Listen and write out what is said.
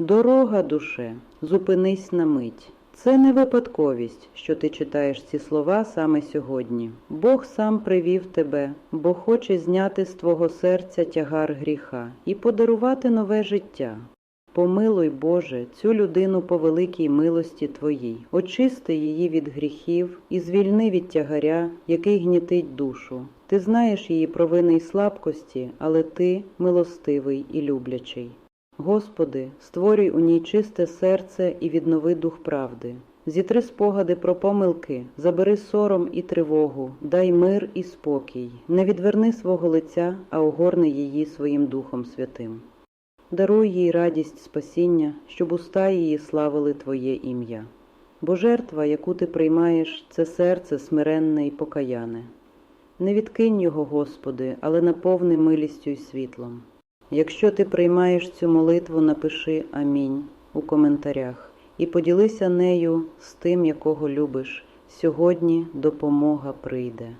Дорога, душе, зупинись на мить. Це не випадковість, що ти читаєш ці слова саме сьогодні. Бог сам привів тебе, бо хоче зняти з твого серця тягар гріха і подарувати нове життя. Помилуй, Боже, цю людину по великій милості Твоїй, очисти її від гріхів і звільни від тягаря, який гнітить душу. Ти знаєш її провини й слабкості, але ти милостивий і люблячий. Господи, створюй у ній чисте серце і віднови дух правди. Зітри спогади про помилки, забери сором і тривогу, дай мир і спокій, не відверни свого лиця, а огорни її своїм Духом Святим. Даруй їй радість спасіння, щоб уста її славили Твоє ім'я. Бо жертва, яку ти приймаєш, це серце смиренне і покаяне. Не відкинь його, Господи, але наповни милістю й світлом. Якщо ти приймаєш цю молитву, напиши Амінь у коментарях і поділися нею з тим, якого любиш. Сьогодні допомога прийде.